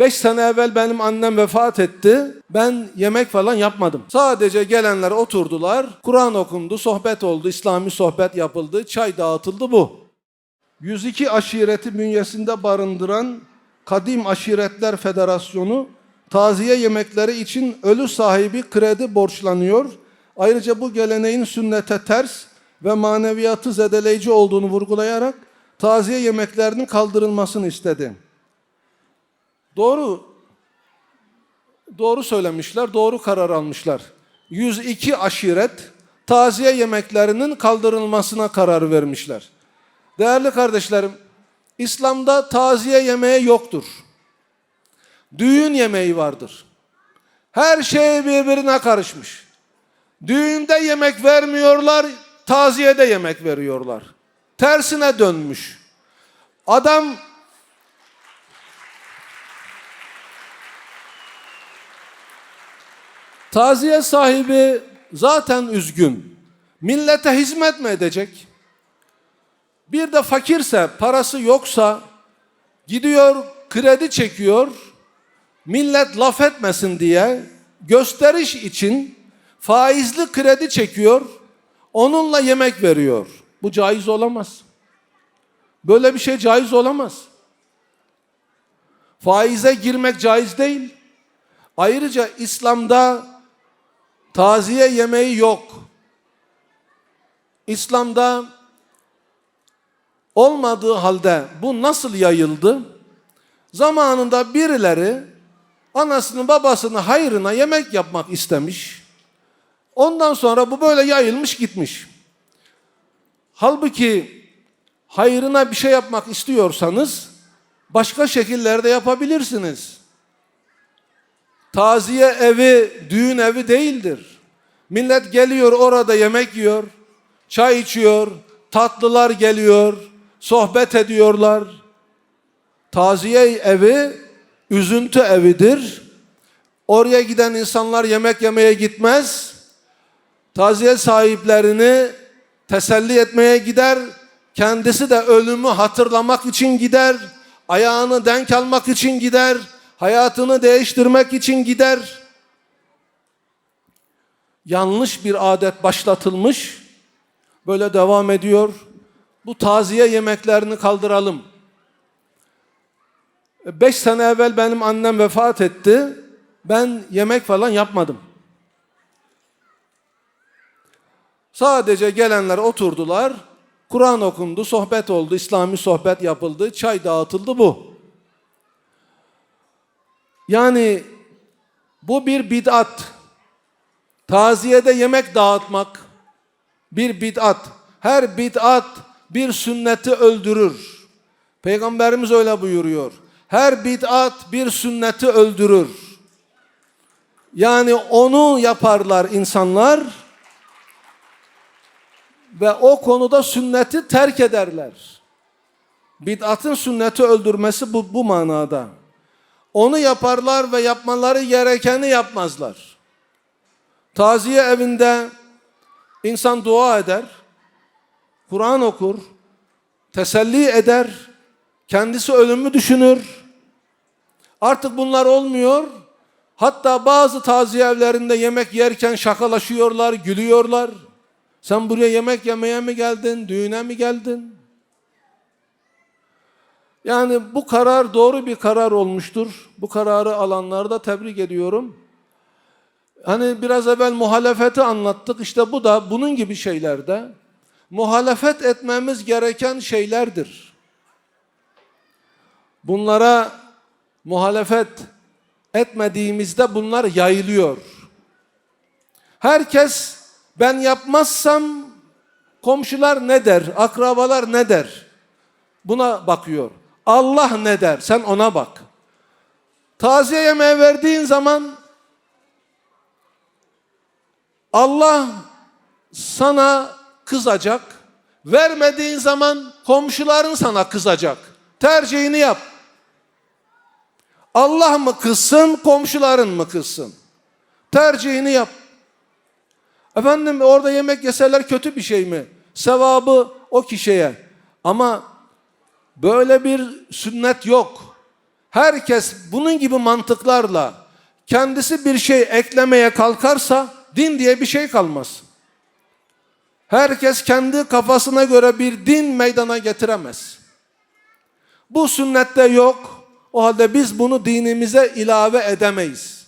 Beş sene evvel benim annem vefat etti. Ben yemek falan yapmadım. Sadece gelenler oturdular. Kur'an okundu, sohbet oldu, İslami sohbet yapıldı, çay dağıtıldı bu. 102 aşireti bünyesinde barındıran Kadim Aşiretler Federasyonu taziye yemekleri için ölü sahibi kredi borçlanıyor. Ayrıca bu geleneğin sünnete ters ve maneviyatı zedeleyici olduğunu vurgulayarak taziye yemeklerinin kaldırılmasını istedi. Doğru doğru söylemişler, doğru karar almışlar. 102 aşiret taziye yemeklerinin kaldırılmasına karar vermişler. Değerli kardeşlerim, İslam'da taziye yemeği yoktur. Düğün yemeği vardır. Her şey birbirine karışmış. Düğünde yemek vermiyorlar, taziyede yemek veriyorlar. Tersine dönmüş. Adam Taziye sahibi zaten üzgün. Millete hizmet mi edecek? Bir de fakirse, parası yoksa gidiyor kredi çekiyor. Millet laf etmesin diye gösteriş için faizli kredi çekiyor. Onunla yemek veriyor. Bu caiz olamaz. Böyle bir şey caiz olamaz. Faize girmek caiz değil. Ayrıca İslam'da taziye yemeği yok. İslam'da olmadığı halde bu nasıl yayıldı? Zamanında birileri anasının babasının hayrına yemek yapmak istemiş. Ondan sonra bu böyle yayılmış gitmiş. Halbuki hayrına bir şey yapmak istiyorsanız başka şekillerde yapabilirsiniz. Taziye evi düğün evi değildir. Millet geliyor orada yemek yiyor, çay içiyor, tatlılar geliyor, sohbet ediyorlar. Taziye evi üzüntü evidir. Oraya giden insanlar yemek yemeye gitmez. Taziye sahiplerini teselli etmeye gider. Kendisi de ölümü hatırlamak için gider. Ayağını denk almak için gider. Hayatını değiştirmek için gider. Yanlış bir adet başlatılmış. Böyle devam ediyor. Bu taziye yemeklerini kaldıralım. Beş sene evvel benim annem vefat etti. Ben yemek falan yapmadım. Sadece gelenler oturdular. Kur'an okundu, sohbet oldu, İslami sohbet yapıldı, çay dağıtıldı bu. Yani bu bir bid'at. Taziyede yemek dağıtmak bir bid'at. Her bid'at bir sünneti öldürür. Peygamberimiz öyle buyuruyor. Her bid'at bir sünneti öldürür. Yani onu yaparlar insanlar ve o konuda sünneti terk ederler. Bid'atın sünneti öldürmesi bu, bu manada. Onu yaparlar ve yapmaları gerekeni yapmazlar. Taziye evinde insan dua eder, Kur'an okur, teselli eder, kendisi ölümü düşünür. Artık bunlar olmuyor. Hatta bazı taziye evlerinde yemek yerken şakalaşıyorlar, gülüyorlar. Sen buraya yemek yemeye mi geldin, düğüne mi geldin? Yani bu karar doğru bir karar olmuştur. Bu kararı alanları da tebrik ediyorum. Hani biraz evvel muhalefeti anlattık. İşte bu da bunun gibi şeylerde muhalefet etmemiz gereken şeylerdir. Bunlara muhalefet etmediğimizde bunlar yayılıyor. Herkes ben yapmazsam komşular ne der, akrabalar ne der? Buna bakıyor. Allah ne der? Sen ona bak. Taziye yemeği verdiğin zaman Allah sana kızacak. Vermediğin zaman komşuların sana kızacak. Tercihini yap. Allah mı kızsın, komşuların mı kızsın? Tercihini yap. Efendim orada yemek yeseler kötü bir şey mi? Sevabı o kişiye. Ama böyle bir sünnet yok. herkes bunun gibi mantıklarla kendisi bir şey eklemeye kalkarsa din diye bir şey kalmaz. Herkes kendi kafasına göre bir din meydana getiremez. Bu sünnette yok. O halde biz bunu dinimize ilave edemeyiz.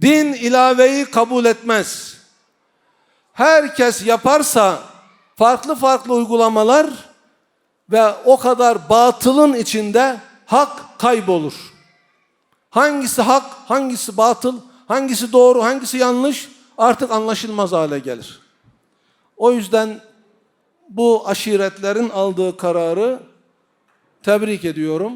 Din ilaveyi kabul etmez. Herkes yaparsa farklı farklı uygulamalar ve o kadar batılın içinde hak kaybolur. Hangisi hak, hangisi batıl, hangisi doğru, hangisi yanlış artık anlaşılmaz hale gelir. O yüzden bu aşiretlerin aldığı kararı tebrik ediyorum.